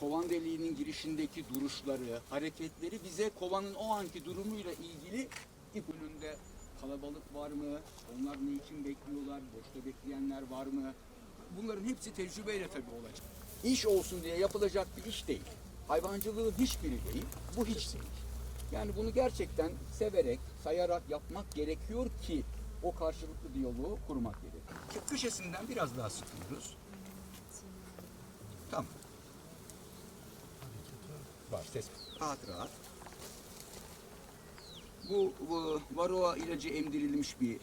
Kovan deliğinin girişindeki duruşları, hareketleri bize kovanın o anki durumuyla ilgili ipucunda kalabalık var mı? Onlar ne için bekliyorlar? Boşta bekleyenler var mı? Bunların hepsi tecrübeyle tabii olacak. İş olsun diye yapılacak bir iş değil. Hayvancılığın hiçbiri değil. Bu hiç değil. Yani bunu gerçekten severek, sayarak yapmak gerekiyor ki o karşılıklı diyaloğu kurmak gerekiyor. Köşesinden biraz daha sıkıyoruz. Tamam. Var ses. Rahat rahat. Bu, bu varoa ilacı emdirilmiş bir e,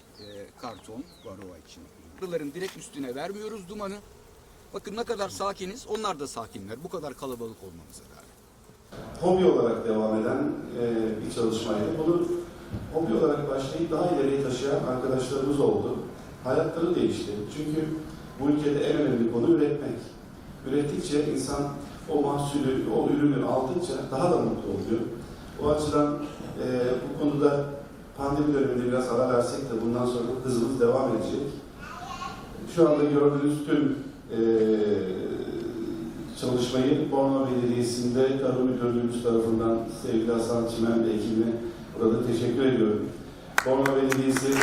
karton varoa için. Bunların direkt üstüne vermiyoruz dumanı. Bakın ne kadar sakiniz. Onlar da sakinler. Bu kadar kalabalık olmamıza rağmen. hobi olarak devam eden e, bir çalışmaydı. Bunu hobi olarak başlayıp daha ileriye taşıyan arkadaşlarımız oldu. Hayatları değişti. Çünkü bu ülkede en önemli konu üretmek. Ürettikçe insan o mahsulü, o ürünü aldıkça daha da mutlu oluyor. O açıdan e, bu konuda pandemi döneminde biraz ara versek de bundan sonra hızımız devam edecek. Şu anda gördüğünüz tüm e, çalışmayı Borno Belediyesi'nde Tarım Müdürlüğümüz tarafından sevgili Hasan Çimen ve ekibine burada teşekkür ediyorum. Borno Belediyesi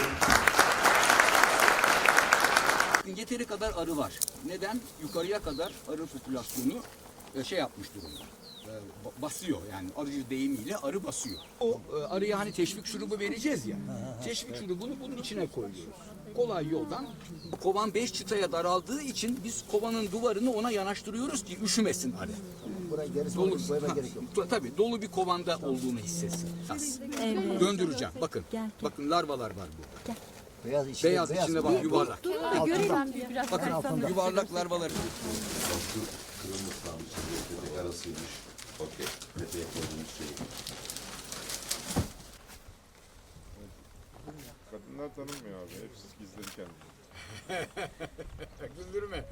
Yeteri kadar arı var. Neden? Yukarıya kadar arı popülasyonu şey yapmış durumda. E, ba- Basıyor yani arıcı deyimiyle arı basıyor. O e, arıya hani teşvik şurubu vereceğiz ya. Teşvik şurubunu bunun içine koyuyoruz. Kolay yoldan. Kovan 5 çıtaya daraldığı için biz kovanın duvarını ona yanaştırıyoruz ki üşümesin arı. Buraya gerisi Dolu, ha, gerek yok. ta- tabii dolu bir kovanda olduğunu hissetsin. Tas. Döndüreceğim. Bakın. Bakın larvalar var burada. Beyaz içinde, Beyaz içinde bak yuvarlak. Bir biraz. Bakın yuvarlak larvalar. Kadınlar tanınmıyor abi. Hepsi gizleri kendini. Güldürme.